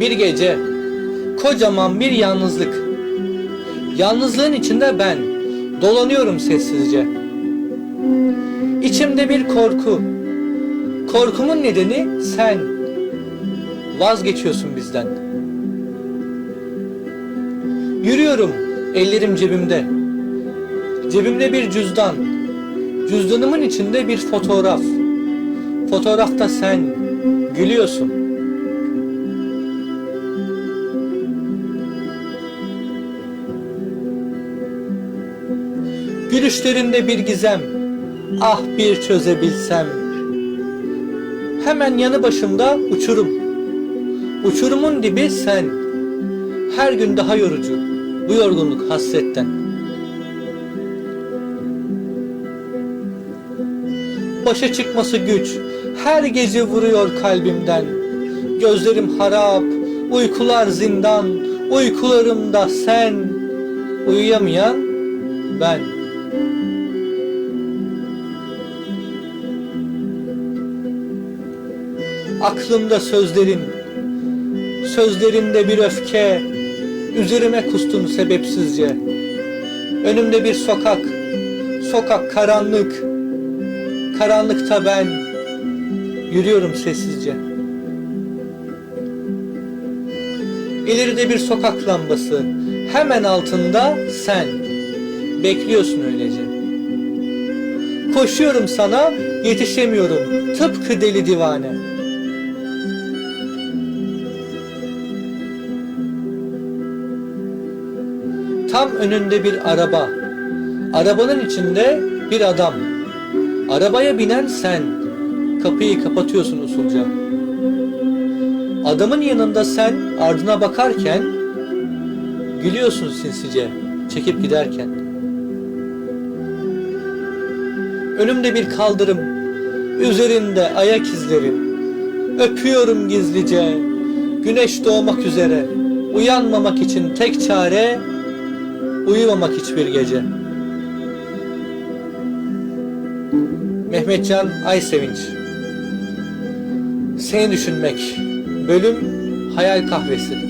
Bir gece, kocaman bir yalnızlık. Yalnızlığın içinde ben, dolanıyorum sessizce. İçimde bir korku. Korkumun nedeni sen. Vazgeçiyorsun bizden. Yürüyorum, ellerim cebimde. Cebimde bir cüzdan. Cüzdanımın içinde bir fotoğraf. Fotoğrafta sen gülüyorsun. Gülüşlerinde bir gizem. Ah bir çözebilsem. Hemen yanı başımda uçurum. Uçurumun dibi sen. Her gün daha yorucu. Bu yorgunluk hasretten. Başa çıkması güç. Her gece vuruyor kalbimden. Gözlerim harap, uykular zindan. Uykularımda sen. Uyuyamayan ben. Aklımda sözlerin, sözlerinde bir öfke, üzerime kustun sebepsizce. Önümde bir sokak, sokak karanlık, karanlıkta ben yürüyorum sessizce. İleride bir sokak lambası, hemen altında sen, bekliyorsun öylece. Koşuyorum sana, yetişemiyorum, tıpkı deli divane. Tam önünde bir araba. Arabanın içinde bir adam. Arabaya binen sen. Kapıyı kapatıyorsun usulca. Adamın yanında sen ardına bakarken gülüyorsun sinsice çekip giderken. Önümde bir kaldırım. Üzerinde ayak izlerin. Öpüyorum gizlice. Güneş doğmak üzere. Uyanmamak için tek çare uyumamak hiçbir gece. Mehmetcan Aysevinç Seni düşünmek. Bölüm Hayal Kahvesi